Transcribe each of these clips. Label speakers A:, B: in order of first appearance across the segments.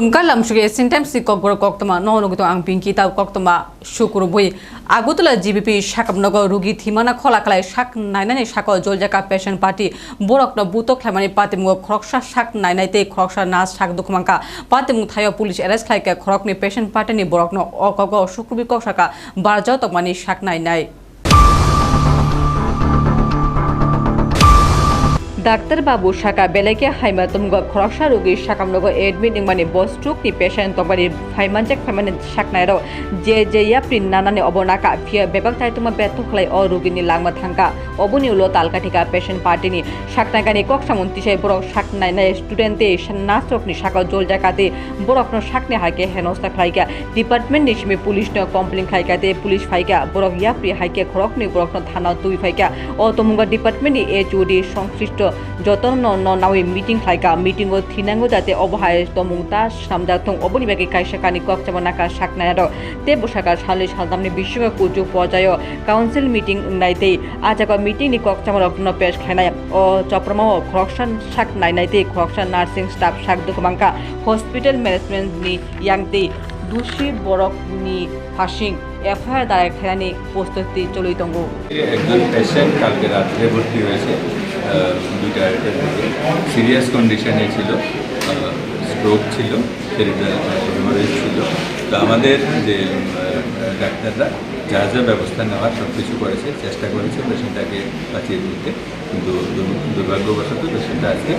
A: Sintam si kokbor koktama no no gito, ang pinki ta koktama, shukuru boi Agartala GBP শাকামনগর রুগী থিমানা খলাকালাই শাক নাইনানি শাক জলজাকা patient party বরকন বুতো খেমানি পাতিমুগ খরকসা শাক নাইনাইতে খরকসা নাচ শাক দুখমাঙ্কা পাতিমুগ থায় পুলিশ এরেস্ট খাইকে খরকনি পেশেন্ট পার্টিনি বরকন অকগ শুক্রবি ককসাকা বারজাও তকমানি শাক নাইনাই ডাক্তার বাবু শাখা বেলেকে হাইমা তুমগ খরকসা রোগী শাকামনগ এডমিট নিংমানি patient tokbani phaimanjak phaimani saknairo je je yapri nanani obonaka phia bebak thai tuma betho khlai o rogini langma thangka oboni ulo talkatika patient party ni saknagani kok samunti sai borok saknai na student te nasrok ni saka jol jakate borok no sakne haike henosta khlaika department ni simi police no complaint khaika te police phaika borok yapri haike khorok ni borok no thana tui phaika o tomunga department ni HOD সংশ্লিষ্ট যতন meeting খাইকা meeting ও থিনাঙ্গো যাতে অবহায় তমুংতা সামজাথং অবনিবাকে কাইসাকানি ককচামনাকা সাকনায়ার তে বসাকা সালে সালদামনি বিশ্বকা কুজু পর্যায় council meeting নাইতে আজাকা মিটিং নি ককচামর অগ্ন পেশ খাইনাই ও চপ্রমা খরকসান সাক নাইনাইতে খরকসান নার্সিং স্টাফ সাক দুকমাঙ্কা হসপিটাল ম্যানেজমেন্ট নি ইয়াংতে দুষি বরক নি ফাসিং এফআইআর দ্বারা খেলানি প্রস্তুতি চলই তঙ্গু।
B: একজন পেশেন্ট কালকে রাত্রে ভর্তি হয়েছে। দুইটা সিরিয়াস কন্ডিশনে ছিল স্ট্রোক ছিল হেমারেজ ছিল। তো আমাদের যে ডাক্তাররা যা যা ব্যবস্থা নেওয়ার সব কিছু করেছে, চেষ্টা করেছে পেশেন্টটাকে বাঁচিয়ে তুলতে। কিন্তু দুর্ভাগ্যবশত পেশেন্টটা আজকে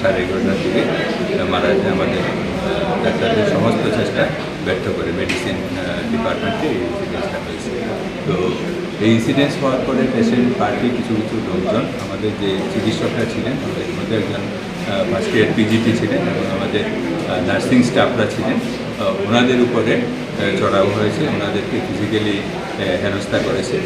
B: সাড়ে এগারোটার দিকে মারা যায়। আমাদের ডাক্তারদের সমস্ত চেষ্টা ব্যর্থ করে মেডিসিন ডিপার্টমেন্টে এই জিনিসটা তো এই ইনসিডেন্স হওয়ার পরে পেশেন্ট পার্টি কিছু কিছু লোকজন, আমাদের যে চিকিৎসকরা ছিলেন, আমাদের মধ্যে একজন ফার্স্ট ইয়ার পিজিটি ছিলেন এবং আমাদের নার্সিং স্টাফরা ছিলেন ওনাদের উপরে চড়াও হয়েছে, ওনাদেরকে ফিজিক্যালি হেনস্থা করেছে।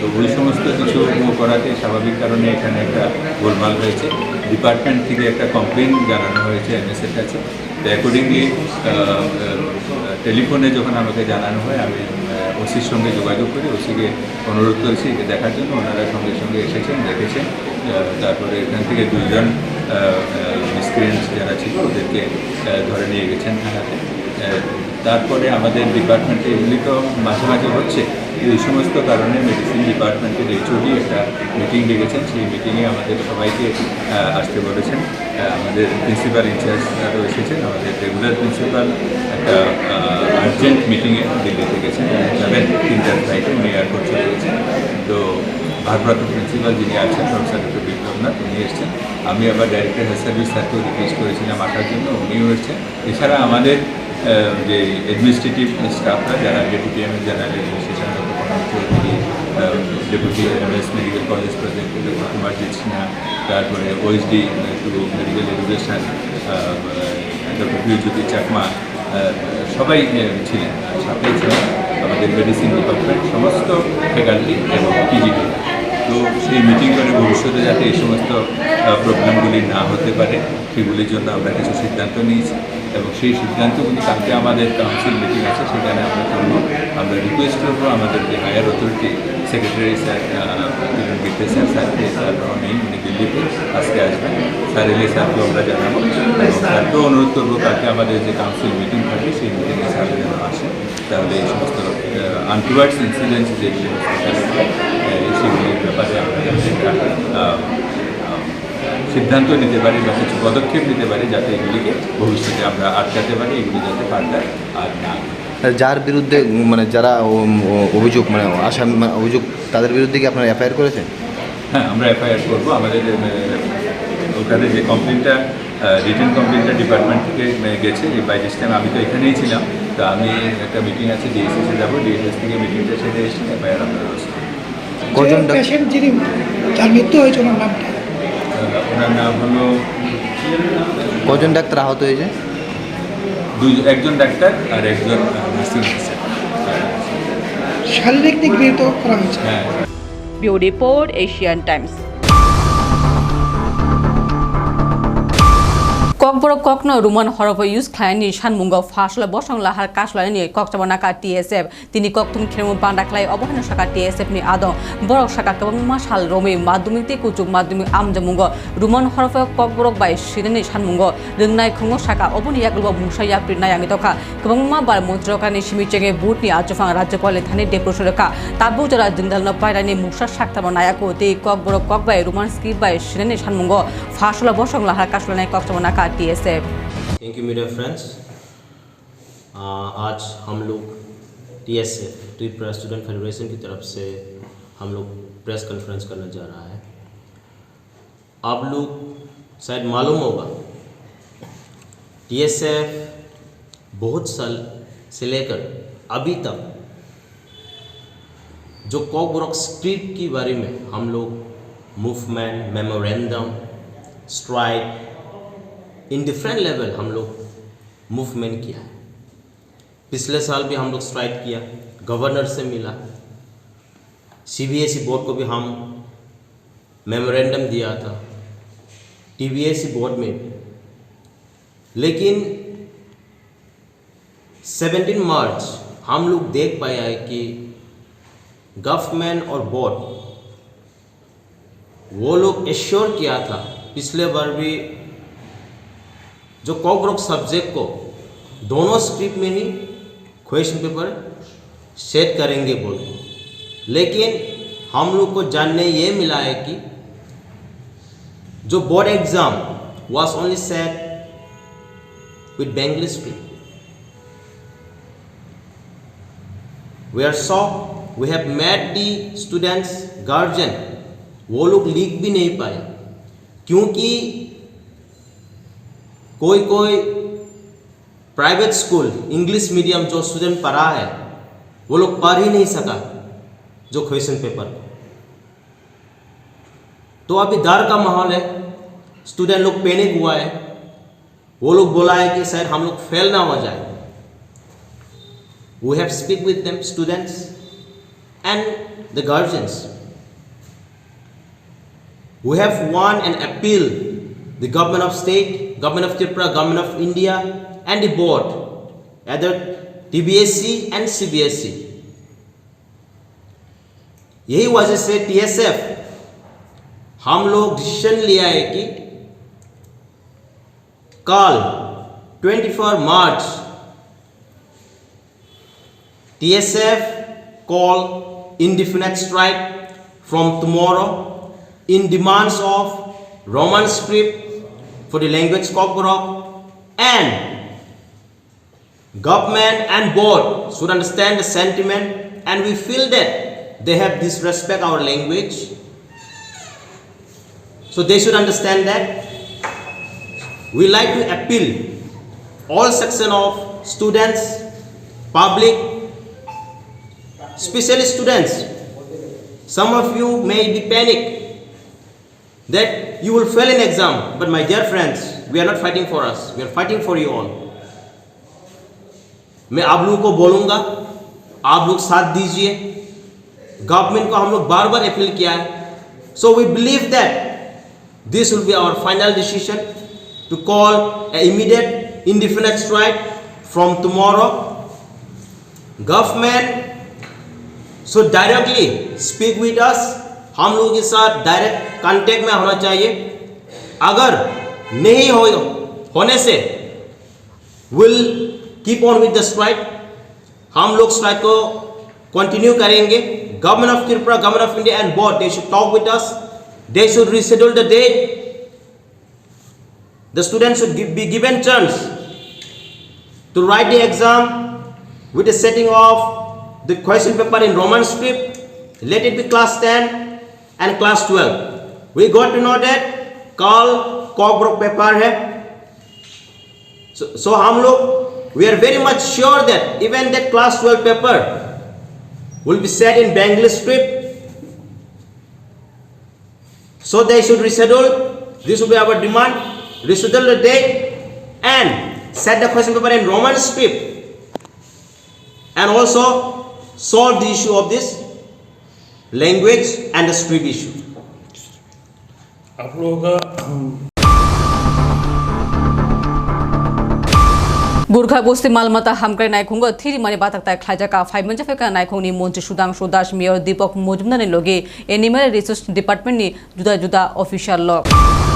B: তো ওই সমস্ত কিছু করাতে স্বাভাবিক কারণে এখানে একটা গোলমাল হয়েছে। ডিপার্টমেন্ট থেকে একটা কমপ্লেন জানানো হয়েছে এমএসের কাছে। তো অ্যাকর্ডিংলি টেলিফোনে যখন আমাকে জানানো হয়, আমি ওসির সঙ্গে যোগাযোগ করে ওসিকে অনুরোধ করেছি এটা দেখার জন্য। ওনারা সঙ্গে সঙ্গে এসেছেন, দেখেছেন। তারপরে এখান থেকে দুজন মিসক্রিয়েন্টস যারা ছিল, ওদেরকে ধরে নিয়ে গেছেন থানাতে। তারপরে আমাদের ডিপার্টমেন্টে এগুলি তো মাঝে মাঝে হচ্ছে এই সমস্ত কারণে মেডিসিন ডিপার্টমেন্টের এইচওডি একটা মিটিং ডেকেছেন। সেই মিটিংয়ে আমাদের সবাইকে আসতে বলেছেন। আমাদের প্রিন্সিপাল ইনচার্জরাও এসেছেন। আমাদের রেগুলার প্রিন্সিপাল একটা আর্জেন্ট মিটিংয়ে দিল্লিতে গেছেন। যাবেন তিনটার ফ্লাইটে উনি এয়ারপোর্ট চলে গেছেন। তো ভারপ্রাপ্ত প্রিন্সিপাল যিনি আছেন প্রফেসর ডক্টর বিপ্লবনাথ, উনি এসেছেন। আমি আবার ডাইরেক্টর হেলথ সার্ভিস স্যারকেও রিকোয়েস্ট করেছিলাম আসার জন্য, উনিও এসেছেন। এছাড়া আমাদের যে অ্যাডমিনিস্ট্রেটিভ স্টাফরা যারা deputy M S general administration deputy M S medical college president doctor Kumar Jitsina তারপরে OSD to medical education doctor Priyajyoti Chakma সবাই আহ, ছিলেন সাথে ছিলেন আমাদের মেডিসিন ডিপার্টমেন্ট সমস্ত ফ্যাকাল্টি এবং পিজিটি তো সেই মিটিং করে ভবিষ্যতে যাতে এই সমস্ত প্রবলেমগুলি না হতে পারে সেগুলির জন্য আমরা কিছু সিদ্ধান্ত নিয়েছি। এবং সেই সিদ্ধান্তগুলি কালকে আমাদের কাউন্সিল মিটিং আছে, সেখানে আমরা করব। আমরা রিকোয়েস্ট করব আমাদের যে higher authority secretary sir Gite sir স্যারকে স্যার নেই উনি দিল্লিতে আজকে আসবেন। স্যার এলে স্যারকেও আমরা জানাব। স্যারকেও অনুরোধ করব কালকে আমাদের যে কাউন্সিল মিটিং থাকে সেই মিটিংয়ে স্যার যেন আসে। তাহলে এই সমস্ত আনটুয়ার্ডস ইনসিডেন্টস যেগুলি সেগুলির ব্যাপারে আমরা যাতে একটা আহ, আহ, সিদ্ধান্ত নিতে পারি বা কিছু পদক্ষেপ নিতে পারি যাতে এগুলিকে ভবিষ্যতে আমরা আটকাতে পারি এগুলি যাতে ফার্দার আর না।
C: যার বিরুদ্ধে মানে যারা অভিযোগ মানে আসামি মানে অভিযোগ তাদের বিরুদ্ধে কি আপনারা এফআইআর করেছেন?
B: হ্যাঁ আমরা এফআইআর করব। আমাদের ওখানে যে কমপ্লেনটা রিটার্ন কমপ্লেনটা ডিপার্টমেন্ট থেকে গেছে। যে বাই দিস টাইম আমি তো এখানেই ছিলাম। তো আমি একটা মিটিং আছে ডিএসএসে যাব। ডিএসএস থেকে মিটিংটা সেরে এসে এফআইআর আমরা রয়েছে
C: কজন
D: পেশেন্ট যিনি তার মৃত্যু হয়েছে ওনার নামটা।
B: ওনার নাম হলো
C: কজন ডাক্তার আহত হয়েছে?
B: দুই একজন ডাক্তার আর একজন নার্সিং
D: শারীরিক দিক দিয়ে করা হয়েছে।
B: হ্যাঁ।
A: রিপোর্ট এশিয়ান Asian ককবরক ককনো রুমান হরফ ইউজ খায়নি সানমুঙ্গ ফাসল বসং লাহার কাশলানি ককচাবনাকা টিএসএফ। তিনি ককতুম খেরমু বান্ডাখলাই অবহান শাখা টিএসএফ নি আদং। বরক শাখা কবংমা সাল রমি, মাধ্যমিক কুচুক মাধ্যমিক আমজামুঙ্গ রুমান হরফ ককবরক বাই সিরেনি সানমুঙ্গ রংনাই খুঙ্গ শাখা অবনি ইয়াগলব মুসাইয়া প্রিনাই আমি তখা কবংমা বার মন্ত্রকানি সিমিচেঙে বুটনি আজফাং রাজ্যপালে থানে থানি ডেপ্রসরকা তাবু জরা দিনদালন পায়রানি মুসা শাক্তাব নায়াকো। তে ককবরক কক বাই রুমান স্কি বাই সিরেনি সানমুঙ্গ ফাসল বসং লাহার কাশলানি ককচাবনাকা TSF.
E: Thank you media friends आज हम लोग टी एस स्टूडेंट फेडरेशन की तरफ़ से हम लोग प्रेस कॉन्फ्रेंस करने जा रहा है। आप लोग शायद मालूम होगा टी एस एफ़ बहुत साल से लेकर अभी तक जो कॉकब्रॉक स्ट्रीट की बारे में हम लोग movement memorandum strike in different level हम लोग मूवमेंट किया है। पिछले साल भी हम लोग स्ट्राइक किया गवर्नर से मिला। सीबीएसई बोर्ड को भी हम मेमोरेंडम दिया था टीबीएसई बोर्ड में लेकिन 17 मार्च हम लोग देख पाया है कि गवर्नमेंट और बोर्ड वो लोग एश्योर किया था, पिछले बार भी जो कॉकरोक सब्जेक्ट को दोनों स्ट्रिप में ही क्वेश्चन पेपर सेट करेंगे बोल लेकिन हम लोग को जानने ये मिला है कि जो board exam was only set Bengali script. We are shocked. We have met the students, guardian. वो लोग लिख भी नहीं पाए क्योंकि कोई कोई प्राइवेट स्कूल इंग्लिश मीडियम जो स्टूडेंट पढ़ा है, वो लोग पढ़ ही नहीं सका जो क्वेश्चन पेपर तो अभी डर का माहौल है। स्टूडेंट लोग पैनिक हुआ है। वो लोग बोला है कि सर हम लोग फेल ना हो जाए। We have speak with them students and the guardians we have one an appeal the government of state government of tripura government of india and the board either tbsc and cbsc यही वजह से TSF हम लोग decision लिया है कि कल 24 मार्च TSF call indefinite strike from tomorrow in demands of Roman script for the language Kokorok and government and board should understand the sentiment and we feel that they have disrespect our language. So they should understand that. We like to appeal all section of students public especially students. Some of you may be panic that you will fail in exam but my dear friends we are not fighting for us we are fighting for you all मैं आप लोगों को बोलूंगा आप लोग साथ दीजिए government को हम लोग बार बार अपील किया है so we believe that this will be our final decision to call immediate indefinite strike from tomorrow government should directly speak with us हम लोगों के साथ डायरेक्ट कांटेक्ट में होना चाहिए। अगर नहीं हो होने से will keep on with the strike हम लोग स्ट्राइक को कंटिन्यू करेंगे। Government of Tripura government of India and board they should talk with us they should reschedule the date the students should give, be given chance to write the exam with the setting of the question paper in roman script. Let it be class 10 and class 12 we got to know that कल कॉकब्रोक paper है so, so हम लोग we are very much sure that even that class 12 paper will be set in bengali script so they should reschedule this will be our demand reschedule the date and set the question paper in roman script and also solve the issue of this language and the script issue
F: आप लोगों का
A: गुर्खा बस्ती मालमाता हामग्राय नायखुंग three माने बाताक ताय ख्लाइजाका Feynman जाफेका नायखुंनि मन्त्रि सुदांशु दास mayor दीपक मजुमदारनि लगे animal resource डिपार्टमेन्टनि जुदा जुदा official लग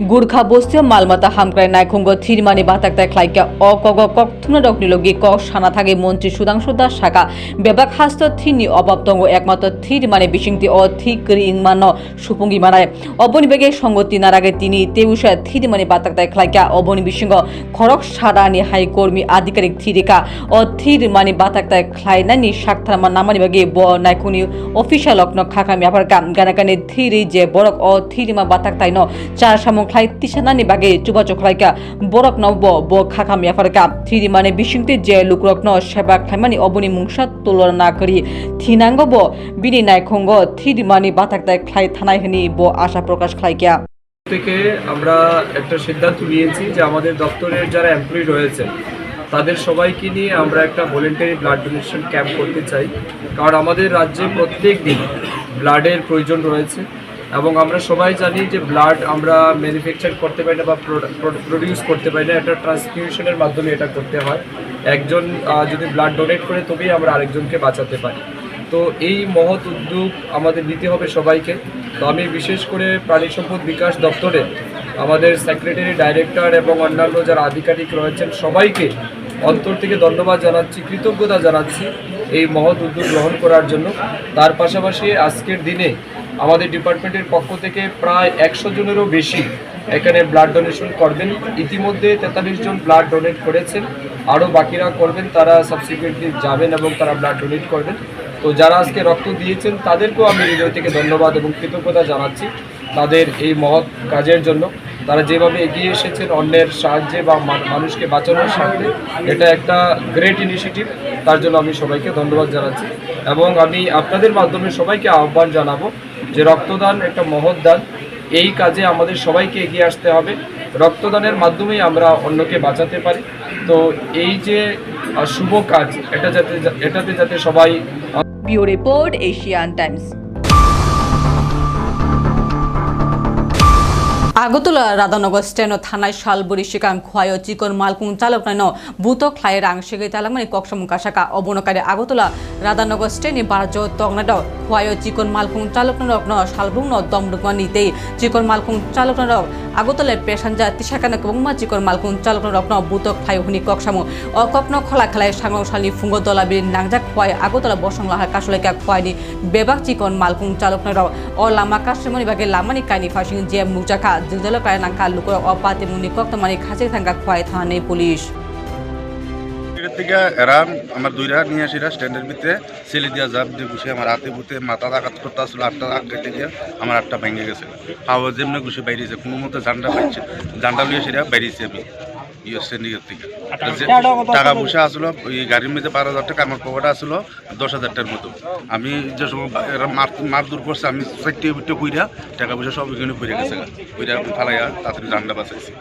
A: गुर्खा बस्ती मालमाता हामग्राय नायखुंग थिरिमानि बाताक ताय ख्लाइका अ कग कक थुना रकनि लगे क साना थागे मन्त्रि सुदांशु दास साका बेबाक हास्त थिनि अभाब दङ একমাত্র থির মানে বিশিংটি অ থিক করি ইংমান সুপুঙ্গি মানায় অবনি বেগে সঙ্গতি নারাগে তিনি তেউসা থিরি মানে বাতাক তাই খ্লাইকা অবনি বিশিঙ্গ খরক সারানি হাই কর্মী আধিকারিক থিরিকা অ থির মানে বাতাক তাই খ্লাইনানি সাকথারমা নামানি বাগে ব নাইকুনি অফিসিয়াল অকন খাকা মিয়াফার কাম গানাকানি থিরি যে বরক অ থিরিমা বাতাক তাই ন চার সামং খ্লাই তিসানানি বাগে চুবাচক খ্লাইকা বরক নব ব মিয়াফার কাম থিরি মানে বিশিংটি যে লুকরক ন সেবা খাইমানি অবনি মুংসা তুলনা না করি। থিনাঙ্গ ব বিনি নাইখঙ্গ মানে বাতাক তাই খ্লাই থানাই হনি ব আশা প্রকাশ খ্লাইকা
F: থেকে আমরা একটা সিদ্ধান্ত নিয়েছি যে আমাদের দপ্তরের যারা এমপ্লয়ি রয়েছে, তাদের সবাইকে নিয়ে আমরা একটা ভলেন্টারি ব্লাড ডোনেশন ক্যাম্প করতে চাই। কারণ আমাদের রাজ্যে প্রত্যেক দিন ব্লাডের প্রয়োজন রয়েছে। এবং আমরা সবাই জানি যে ব্লাড আমরা ম্যানুফ্যাকচার করতে পারি না বা প্রডিউস করতে পারি না এটা ট্রান্সফিউশনের মাধ্যমে এটা করতে হয়। একজন যদি ব্লাড ডোনেট করে তবেই আমরা আরেকজনকে বাঁচাতে পারি। তো এই মহৎ উদ্যোগ আমাদের নিতে হবে সবাইকে। তো আমি বিশেষ করে প্রাণী সম্পদ বিকাশ দপ্তরে আমাদের সেক্রেটারি ডাইরেক্টর এবং অন্যান্য যারা আধিকারিক রয়েছেন, সবাইকে অন্তর থেকে ধন্যবাদ জানাচ্ছি, কৃতজ্ঞতা জানাচ্ছি এই মহৎ উদ্যোগ গ্রহণ করার জন্য। তার পাশাপাশি আজকের দিনে আমাদের ডিপার্টমেন্টের পক্ষ থেকে প্রায় একশো জনেরও বেশি এখানে ব্লাড ডোনেশন করবেন। ইতিমধ্যে তেতাল্লিশ জন ব্লাড ডোনেট করেছেন। আরও বাকিরা করবেন, তারা সাবসিকুয়েন্টলি যাবেন এবং তারা ব্লাড ডোনেট করবেন। তো যারা আজকে রক্ত দিয়েছেন, তাদেরকেও আমি হৃদয় থেকে ধন্যবাদ এবং কৃতজ্ঞতা জানাচ্ছি তাদের এই মহৎ কাজের জন্য। তারা যেভাবে এগিয়ে এসেছেন, অন্যের সাহায্যে বা মানুষকে বাঁচানোর স্বার্থে, এটা একটা গ্রেট ইনিশিয়েটিভ তার জন্য আমি সবাইকে ধন্যবাদ জানাচ্ছি। এবং আমি আপনাদের মাধ্যমে সবাইকে আহ্বান জানাব যে রক্তদান একটা মহৎ দান, এই কাজে আমাদের সবাইকে এগিয়ে আসতে হবে। রক্তদানের মাধ্যমেই আমরা অন্যকে বাঁচাতে পারি। তো এই যে শুভ কাজ, এটা যাতে, এটাতে যাতে সবাই
A: pure report Asian Times. Agartala Radhanagar steno থানায় শালবরি শিকাং খোয়াই চিকন মালকুং চালক নাইন বুত খ্লাই রাং সেগে তালামানি কক্সমু কাসাকা অবনকারে আগরতলা রাধানগর স্টেনি বারাজ তগনাদ খোয়াই চিকন মালকুং চালক নরক ন শালবুং ন দমরুকমানি তেই চিকন মালকুং চালক নরক আগরতলায় পেশাঞ্জা তিসাকানা কবংমা চিকন মালকুং চালক নরক ন বুত খ্লাই হুনি কক্সামু অকপ্ন খলা খেলায় সালি ফুঙ্গ দলাবি নাংজাক খোয়াই আগরতলা বসং লাহা কাসলাইকা খোয়াইনি বেবাক চিকন মালকুং চালক নরক অ লামা কাশ্রমনি বাগে লামানি কানি ফাসিং জেম নুজাকা কায় নাংকা লুকর অপাতে মুনি কক্তমানি খাসে থাঙ্কা খোয়াই থানে পুলিশ
G: এর থেকে এরা আমার দুইরা নিয়ে আসিরা স্ট্যান্ডের ভিতরে ছেলে দিয়া জাপ দিয়ে ঘুষে আমার হাতে বুতে মাথা আঘাত করতে আসলো আটটা আগ কেটে দিয়ে আমার আটটা ভেঙে গেছে হাওয়া যেমনি ঘুষে বাইরেছে কোনো মতো জানটা পাইছে জানটা লিয়ে সেটা বাইরেছি আমি ইয়ে স্ট্যান্ডিংয়ের থেকে। টাকা পয়সা আসলো ওই গাড়ির মধ্যে বারো হাজার টাকা আমার পকেটে আসলো দশ হাজার টাকার মতো। আমি যে সময় মার মার দূর করছে আমি চারটে বিটে কইরা টাকা পয়সা সব এখানে পড়ে গেছে কইরা ফালাইয়া তাড়াতাড়ি ঠান্ডা বাঁচাইছি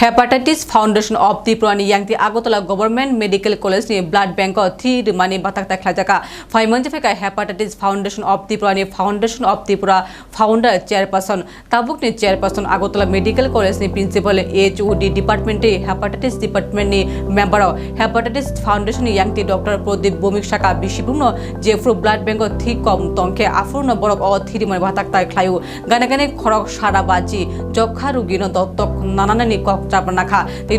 A: হেপাটাইটিস ফাউন্ডেশন অফ ত্রিপুরানি ইয়াংতি Agartala government medical college ni blood bank থি রিমানি বাতাক তা খাজাকা ফাইমন ফেকা hepatitis foundation of ত্রিপুরানি foundation of Tripura founder chairperson Tabuk ni chairperson Agartala medical college ni principal H O D ডিপার্টমেন্টে hepatitis department ni member hepatitis foundation ইয়াংতি doctor Pradip Bhowmik শাখা বিশিপূর্ণ জেফ্রু ব্লাড ব্যাংক থি কম তংখে আফুর্ণ বরক অ থি রিমানি বাতাক তাই গানে গানে খরক সারা বাজি যক্ষা রোগীন দত্তক নানানানি কক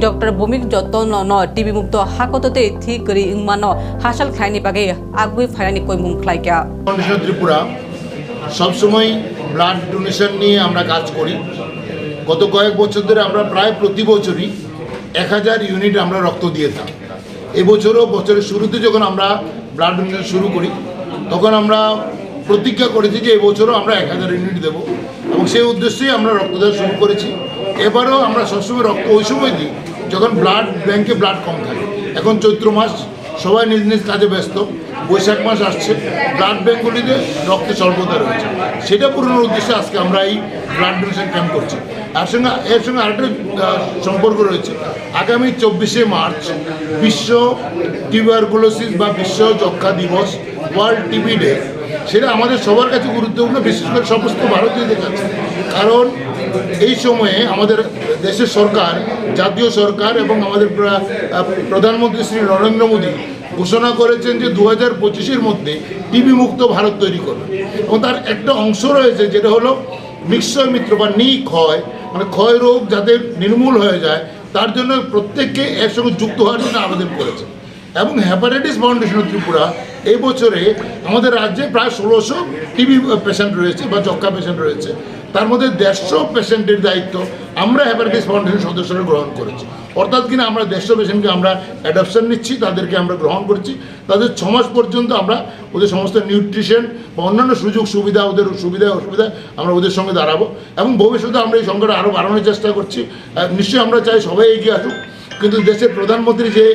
A: ডক্টর ভূমিক যতন ন টিবি মুক্ত হাকততে থি করি ইংমান হাসাল খাইনি পাগে আগুই ফাইনানি কই মুং খাইকা
H: ফাউন্ডেশন ত্রিপুরা, সবসময় ব্লাড ডোনেশন নিয়ে আমরা কাজ করি। গত কয়েক বছর ধরে আমরা প্রায় প্রতি বছরই এক হাজার ইউনিট আমরা রক্ত দিয়ে থাকি। এবছরও বছরের শুরুতে যখন আমরা ব্লাড ডোনেশন শুরু করি, তখন আমরা প্রতিজ্ঞা করেছি যে এবছরও আমরা এক হাজার ইউনিট দেবো। এবং সেই উদ্দেশ্যেই আমরা রক্তদান শুরু করেছি। এবারও আমরা সবসময় রক্ত ওই সময় দিই, যখন ব্লাড ব্যাংকে ব্লাড কম থাকে। এখন চৈত্র মাস, সবাই নিজ নিজ কাজে ব্যস্ত, বৈশাখ মাস আসছে ব্লাড ব্যাঙ্কগুলিতে রক্তের স্বল্পতা রয়েছে। সেটা পূরণের উদ্দেশ্যে আজকে আমরা এই ব্লাড ডোনেশন ক্যাম্প করছি। এর সঙ্গে এর সঙ্গে আরেকটা সম্পর্ক রয়েছে। আগামী চব্বিশে মার্চ বিশ্ব টিউবারকুলোসিস বা বিশ্ব যক্ষা দিবস ওয়ার্ল্ড টিবি ডে সেটা আমাদের সবার কাছে গুরুত্বপূর্ণ, বিশেষ করে সমস্ত ভারতীয়দের কাছে। কারণ এই সময়ে আমাদের দেশের সরকার, জাতীয় সরকার এবং আমাদের প্রধানমন্ত্রী শ্রী নরেন্দ্র মোদী ঘোষণা করেছেন যে দু হাজার পঁচিশের মধ্যে টিবি মুক্ত ভারত তৈরি করবে। এবং তার একটা অংশ রয়েছে যেটা হলো নিশ্চয় মিত্র বা নি ক্ষয় মানে ক্ষয় রোগ যাতে নির্মূল হয়ে যায়, তার জন্য প্রত্যেককে এর সঙ্গে যুক্ত হওয়ার জন্য আবেদন করেছে। এবং হ্যাপাটাইটিস ফাউন্ডেশন ত্রিপুরা এই বছরে আমাদের রাজ্যে প্রায় ষোলোশো টিবি পেশেন্ট রয়েছে বা যক্ষা পেশেন্ট রয়েছে। তার মধ্যে দেড়শো পেশেন্টের দায়িত্ব আমরা হ্যাপাটাইটিস ফাউন্ডেশন সদস্যরা গ্রহণ করেছি। অর্থাৎ কিনা আমরা দেড়শো পেশেন্টকে আমরা অ্যাডাপশন নিচ্ছি, তাদেরকে আমরা গ্রহণ করছি। তাদের ছ মাস পর্যন্ত আমরা ওদের সমস্ত নিউট্রিশন বা অন্যান্য সুযোগ সুবিধা, ওদের সুবিধা, অসুবিধা আমরা ওদের সঙ্গে দাঁড়াবো। এবং ভবিষ্যতে আমরা এই সংখ্যাটা আরও বাড়ানোর চেষ্টা করছি। নিশ্চয়ই আমরা চাই সবাই এগিয়ে আসুক। কিন্তু দেশের প্রধানমন্ত্রী যে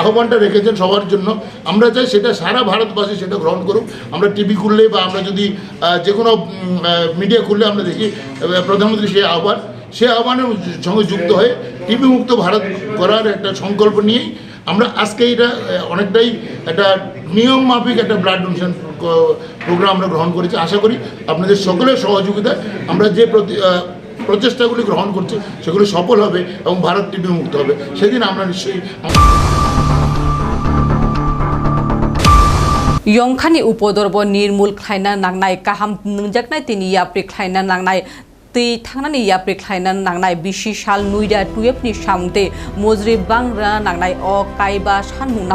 H: আহ্বানটা রেখেছেন সবার জন্য, আমরা চাই সেটা সারা ভারতবাসী সেটা গ্রহণ করুক। আমরা টিভি খুললে বা আমরা যদি যে কোনো মিডিয়া খুললে আমরা দেখি প্রধানমন্ত্রী সেই আহ্বান, সে আহ্বানের সঙ্গে যুক্ত হয়ে টিভি মুক্ত ভারত করার একটা সংকল্প নিয়েই আমরা আজকে এটা অনেকটাই একটা নিয়ম মাফিক একটা ব্লাড ডোনেশন প্রোগ্রাম আমরা গ্রহণ করেছি। আশা করি আপনাদের সকলের সহযোগিতায় আমরা যে প্রতি প্রচেষ্টাগুলি গ্রহণ করছি সেগুলি সফল হবে এবং ভারত টিভি মুক্ত হবে সেদিন আমরা নিশ্চয়ই
A: यंखानि उपदर्ब निर्मूल ख्लायना नांनाय गाहाम नोंजाकनाय तिनि याप्रि ख्लायना नांनाय tui thangnani yapri খাইনান nangnai বিশি সাল নুইডা 12 সামতে মজরি বাংরা bangra অ কাইবা kaiba sanmung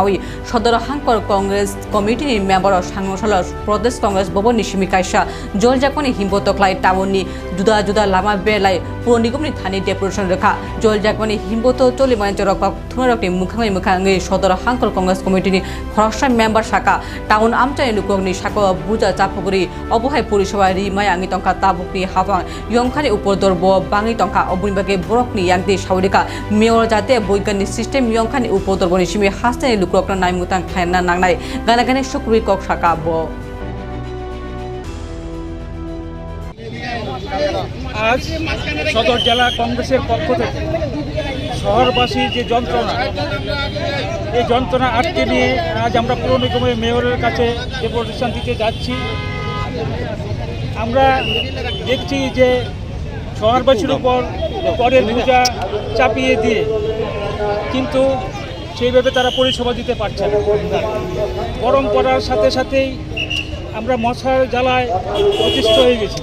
A: সদর হাংকর কংগ্রেস কমিটির মেম্বার সাংসল প্রদেশ কংগ্রেস ভবন নিশিমি কাইসা, জল জাকনি হিমবতকলাই টাউনি জুদা জুদা লামা বেলাই পুর নিগমনি থানি ডেপুটেশন রেখা, জল জাকনি হিমবত চলি মঞ্চর থুনরকনি মুখাঙ্গি মুখাঙ্গি সদর হাংকর কংগ্রেস কমিটিনি খরসা মেম্বার শাখা, টাউন আমচাই লুকনি শাখা বুজা চাপগুড়ি অবহায় পরিষেবা রিমায় আঙ্গি টঙ্কা তাবুকনি হাফাং ইয়ং সংখ্যানি উপর দর্ব বাঙালি টঙ্কা অবনিবাগে বরক নি ইয়াং মেয়র যাতে বৈজ্ঞানিক সিস্টেম ইয়ংখানি উপর দর্ব নিশিমি হাসতেনি লুকরকন নাই মুতাং খায়না নাংনাই গানা গানে শুক্রবি কক সাকা ব
I: আজ সদর জেলা কংগ্রেসের পক্ষ থেকে শহরবাসীর যে যন্ত্রণা, এই যন্ত্রণা আটকে নিয়ে আজ আমরা পুরো নিগমের মেয়রের কাছে ডেপুটেশন দিতে যাচ্ছি, আমরা দেখছি যে শহরবাসীর উপর করের বোঝা চাপিয়ে দিয়ে কিন্তু সেইভাবে তারা পরিষেবা দিতে পারছে না। গরম পড়ার সাথে সাথেই আমরা মশার জ্বালায় অতিষ্ঠ হয়ে গেছি।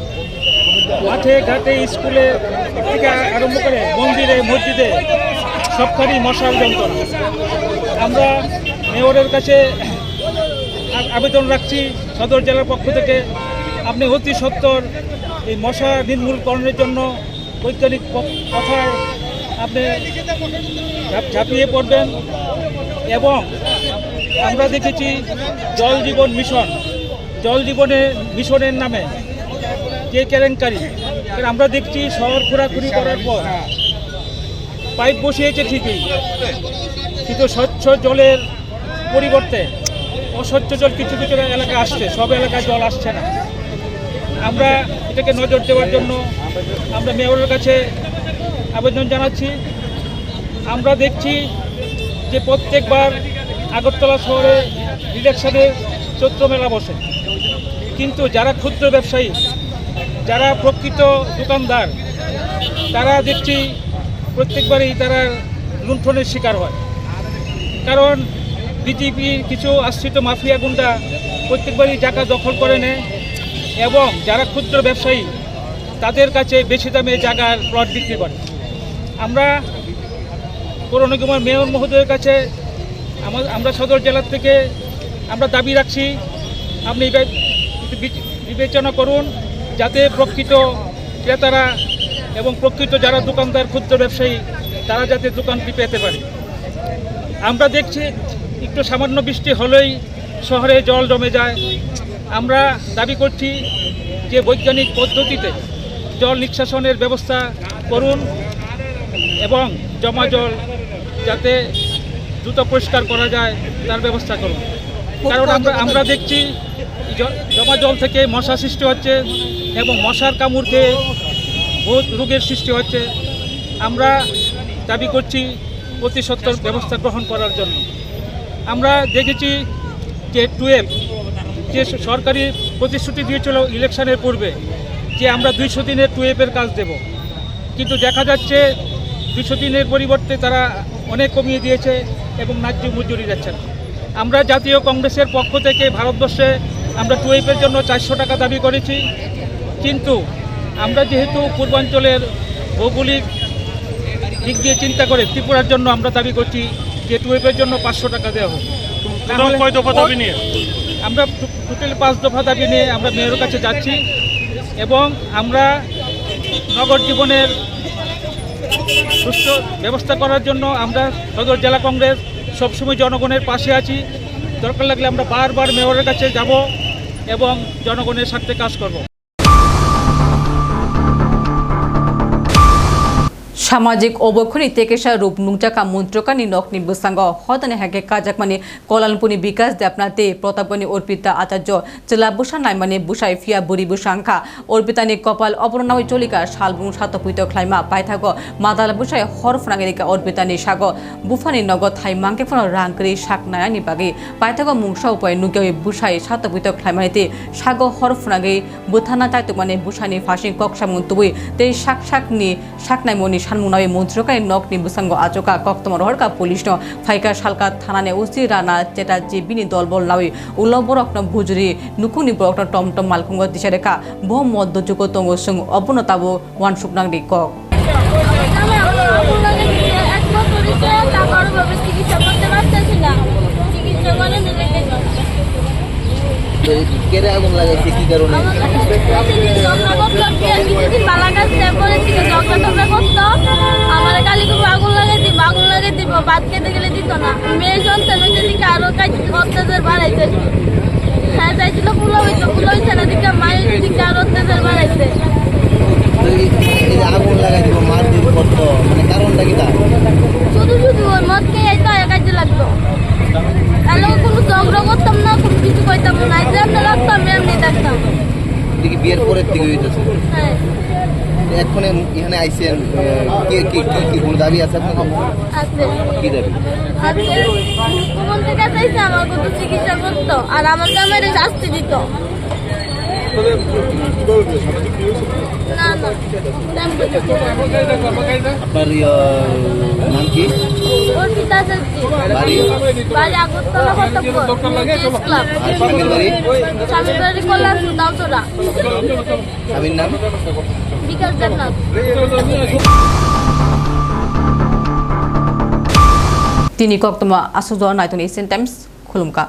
I: মাঠে, ঘাটে, স্কুলে থেকে আরম্ভ করে মন্দিরে, মসজিদে সবখানি মশার যন্ত্রণা। আমরা মেয়রের কাছে আবেদন রাখছি, সদর জেলার পক্ষ থেকে। আপনি অতি সত্তর এই মশা নির্মূলকরণের জন্য বৈজ্ঞানিক কথায় আপনি ঝাঁপ- ঝাঁপিয়ে পড়বেন এবং আমরা দেখেছি জল জীবন মিশন। জল জীবনের মিশনের নামে যে কেলেঙ্কারি আমরা দেখছি শহর ঘোরাঘুরি করার পর পাইপ বসিয়েছে ঠিকই, কিন্তু স্বচ্ছ জলের পরিবর্তে অস্বচ্ছ জল কিছু কিছু এলাকায় আসছে, সব এলাকায় জল আসছে না। আমরা এটাকে নজর দেওয়ার জন্য আমরা মেয়রের কাছে আবেদন জানাচ্ছি। আমরা দেখছি যে প্রত্যেকবার আগরতলা শহরে ইলেকশনের চৈত্র মেলা বসে। কিন্তু যারা ক্ষুদ্র ব্যবসায়ী, যারা প্রকৃত দোকানদার, তারা দেখছি প্রত্যেকবারই তারা লুণ্ঠনের শিকার হয়। কারণ বিজেপির কিছু আশ্রিত মাফিয়া গুন্ডা প্রত্যেকবারই জায়গা দখল করে নেয়। এবং যারা ক্ষুদ্র ব্যবসায়ী, তাদের কাছে বেশি দামে জায়গার প্লট বিক্রি করে। আমরা পৌর নিগমের মেয়র মহোদয়ের কাছে আমা- আমরা সদর জেলার থেকে আমরা দাবি রাখছি, আপনি বিবেচনা করুন যাতে প্রকৃত ক্রেতারা এবং প্রকৃত যারা দোকানদার, ক্ষুদ্র ব্যবসায়ী, তারা যাতে দোকানটি পেতে পারে। আমরা দেখছি, একটু সামান্য বৃষ্টি হলেই শহরে জল জমে যায় আমরা দাবি করছি যে বৈজ্ঞানিক পদ্ধতিতে জল নিষ্কাশনের ব্যবস্থা করুন এবং জমা জল যাতে দ্রুত পরিষ্কার করা যায়, তার ব্যবস্থা করুন। কারণ আমরা আমরা দেখছি জমা জল থেকে মশা সৃষ্টি হচ্ছে এবং মশার কামড় খেয়ে বহুত রোগের সৃষ্টি হচ্ছে। আমরা দাবি করছি অতি ব্যবস্থা গ্রহণ করার জন্য। আমরা দেখেছি যে টুয়েলভ যে সরকারি প্রতিশ্রুতি দিয়েছিল ইলেকশনের পূর্বে যে আমরা দুইশো দিনের টুয়েপের কাজ দেব। কিন্তু দেখা যাচ্ছে দুশো দিনের পরিবর্তে তারা অনেক কমিয়ে দিয়েছে এবং ন্যায্য মজুরি যাচ্ছে না। আমরা জাতীয় কংগ্রেসের পক্ষ থেকে ভারতবর্ষে আমরা টুয়েপের জন্য চারশো টাকা দাবি করেছি। কিন্তু আমরা যেহেতু পূর্বাঞ্চলের ভৌগোলিক দিক দিয়ে চিন্তা করে ত্রিপুরার জন্য আমরা দাবি করছি যে টুয়েপের জন্য পাঁচশো টাকা দেওয়া হোক? আমরা টোটাল পাঁচ দফা দাবি নিয়ে আমরা মেয়রের কাছে যাচ্ছি এবং আমরা নগর জীবনের সুস্থ ব্যবস্থা করার জন্য আমরা সদর জেলা কংগ্রেস সবসময় জনগণের পাশে আছি। দরকার লাগলে আমরা বারবার মেয়রের কাছে যাব এবং জনগণের স্বার্থে কাজ করব।
A: সামাজিক অবক্ষণি তেকেশা রূপ নুংচাকা মন্ত্রকানি নকনি বুসাঙ্গ হতনে হাকে কাজাকমানি কলালপুনি বিকাশ দেবনাতে প্রতাপনী অর্পিতা আচার্য। চেলা বুসা নাইমানি বুসাই ফিয়া বুড়ি বুসাংখা অর্পিতানি কপাল অপরনামই চলিকা, শালবুং সাতপুইত খ্লাইমা পাইথাগ। মাদাল বুসাই হর ফ্রাঙ্গিকা অর্পিতানি সাগ। বুফানি নগদ থাই মাংকে ফোন রাংকরি শাক নায়ানি বাগি। পাইথাগ মুংসা উপায় নুকিয়াই বুসাই সাতপুইত খ্লাইমানিতে সাগ হর ফ্রাঙ্গি বুথানা চাইতুমানি বুসানি ফাঁসি কক্সামুন তেই শাক শাকনি শাকনাইমনি সানমুনাই মন্ত্রকাই নক নিবুসাঙ্গ আচকা কক্তম রহরকা পুলিশ ফাইকা সালকা থানানে ওসি রানা চেটাজি বিনি দলবল নাওই উলবরকন ভুজুরি নুকুনি বরকন টমটম মালকুঙ্গ দিশারেকা বহ মধ্য যুগ তঙ্গ সুং অবনতাবো ওয়ান সুকনাংদি কক
J: চিকিৎসা করতে পারতেছি না চিকিৎসা করে নিজেকে
C: কেড়ে আগুন লাগাইছে
J: কালি আগুন লাগাই দিব আগুন লাগাই দিব ভাত খেতে গেলে দিত না মেয়ে সন্তান হইতে দিকে আরও অত্যাচার বাড়াইছে হ্যাঁ চাইছিল ফুলো হইতো ফুলো হইছে না দিকে মায়ের দিকে আরও অত্যাচার বাড়াইছে শুধু শুধু ওই মদ খেয়ে কাজে লাগতো তাহলে কোনো ঝগড়া করতাম না কোনো কিছু কইতাম না। যেমনি লাগতাম এমনি দেখতাম।
C: দেখি বিয়ের পরের থেকে হইতেছে।
J: হ্যাঁ।
C: এখন এখানে আইসেন কে কে কি কি কোনো দাবি আছে আপনার কি দাবি?
J: কাছে আমার কত চিকিৎসা করতো আর আমার গ্রামের শাস্তি দিত।
C: আপনার নাম কি? স্বামীর নাম?
J: বিকাশ দেবনাথ।
A: তিনি কক্তমা আসুজ নাইতুন এশিয়ান টাইমস খুলুমকা।